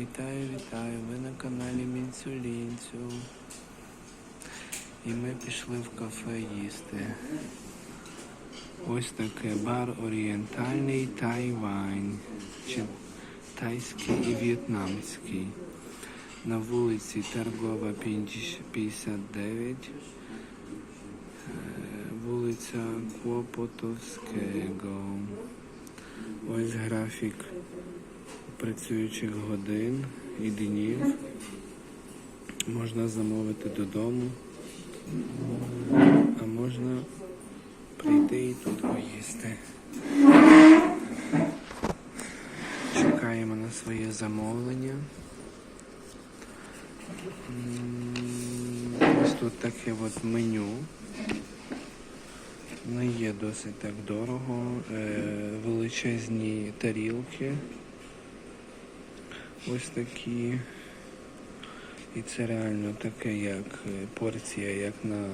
Вітаю, вітаю! Ви на каналі Мінцюлінцю. І ми пішли в кафе їсти. Ось таке бар орієнтальний Тайвань. Чи тайський і в'єтнамський. На вулиці Торгова 59. е, Вулиця Клопотовського. Ось графік працюючих годин і днів. Можна замовити додому, а можна прийти і тут поїсти. Чекаємо на своє замовлення. Ось тут таке от меню. Не є досить так дорого. Е, величезні тарілки. Ось такі. І це реально таке, як е, порція, як на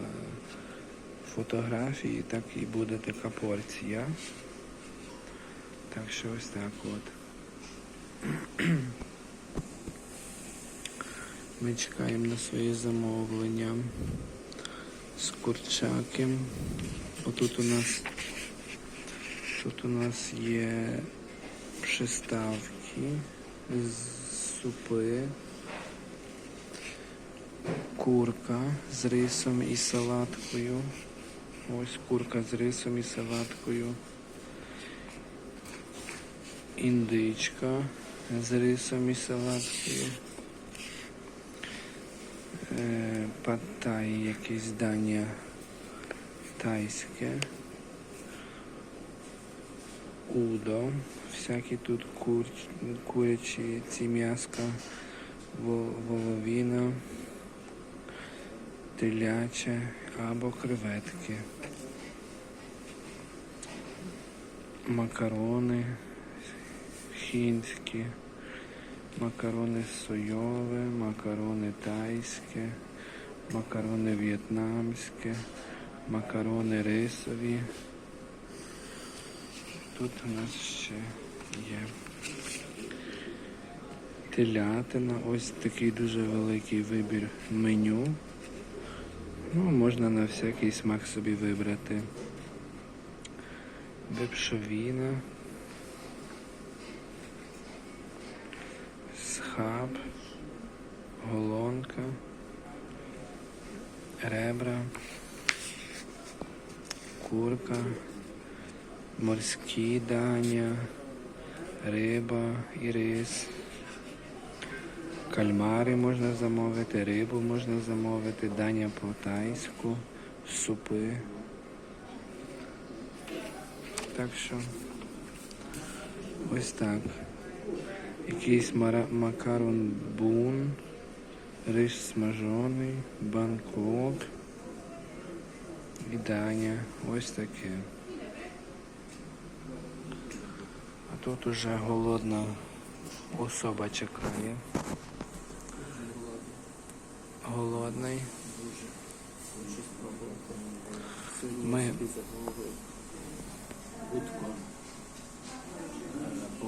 фотографії, так і буде така порція. Так що ось так от. Ми чекаємо на своє замовлення з курчаком. Отут у нас тут у нас є приставки, з- супи, курка з рисом і салаткою. Ось курка з рисом і салаткою. Індичка з рисом і салаткою. Е, Паттай якесь дання тайське. Удо. Всякі тут кур... курячі ці м'яска, во- воловіна, теляче або креветки. Макарони хінські, макарони соєві, макарони тайське, макарони в'єтнамське, макарони рисові. Тут у нас ще є телятина, ось такий дуже великий вибір меню. Ну, можна на всякий смак собі вибрати. Бепшовіна, схаб, голонка, ребра, курка, морські дання, риба і рис. Кальмари можна замовити, рибу можна замовити, дання по-тайську, супи. Так що ось так. Якийсь макарон бун, рис смажений, бангкок і даня. Ось таке. А тут уже голодна особа чекає. Голодний. Ми Утко по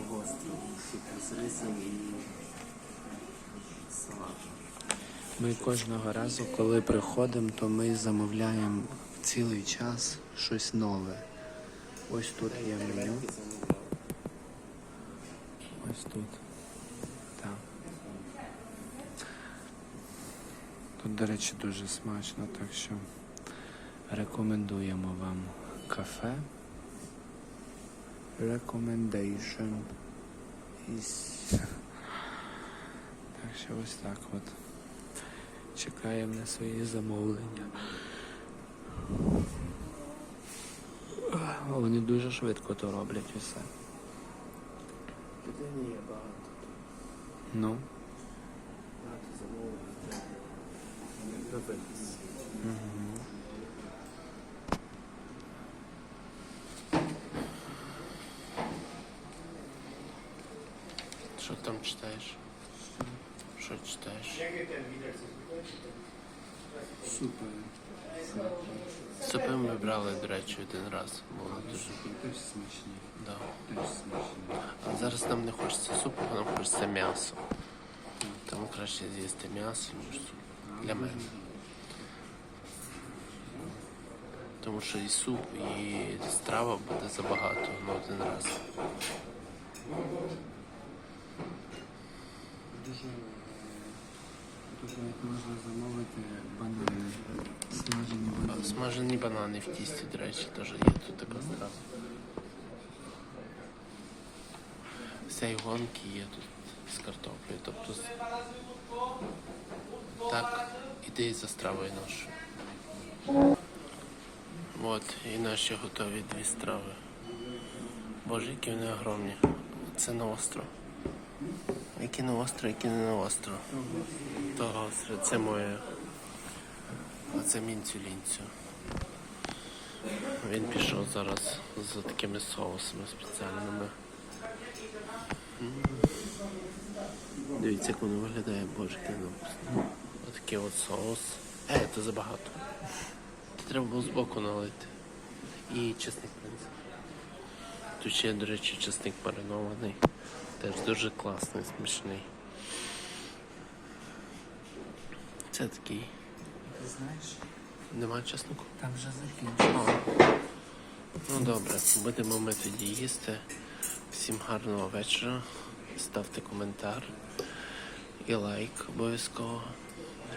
салатом. Ми кожного разу, коли приходимо, то ми замовляємо цілий час щось нове. Ось тут є меню. Ось тут. Так. Тут, до речі, дуже смачно, так що рекомендуємо вам кафе. Recommendation is... Так що ось так от. Чекаємо на свої замовлення. Вони дуже швидко то роблять усе. Не є багато. Ну, Багато замовлень. Що там читаєш? Що читаєш? Супер. Супи ми брали, до речі, один раз. Було дуже Теж смачні. да. Теж смачні. А зараз нам не хочеться супу, нам хочеться м'ясо. Ну, краще з'їсти м'ясо, ніж суп. Для мене. Тому що і суп, і страва буде забагато на один раз. Дуже можна замовити банани, смажені банани. Смажені банани в тісті, до речі, теж є тут така страва. Всі гонки є тут з картоплею. Тобто так, іди за стравою нашою. От, і наші готові дві страви. Боже, які вони огромні. Це на остров. Які на остров, які не на остров. Гостре, це моє. А це мінцю. Він пішов зараз за такими соусами спеціальними. Дивіться, як воно виглядає, боже, воно. Отакий от соус. Е, це забагато. Це треба було збоку налити. І чесник принцип. Тут ще, до речі, чесник маринований. Теж дуже класний, смачний. Це такий. Ти знаєш, Нема чеснику? там вже закінчилось. Ну добре, будемо ми тоді їсти. Всім гарного вечора. Ставте коментар і лайк обов'язково.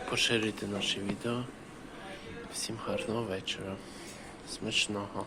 Поширюйте наше відео. Всім гарного вечора. Смачного.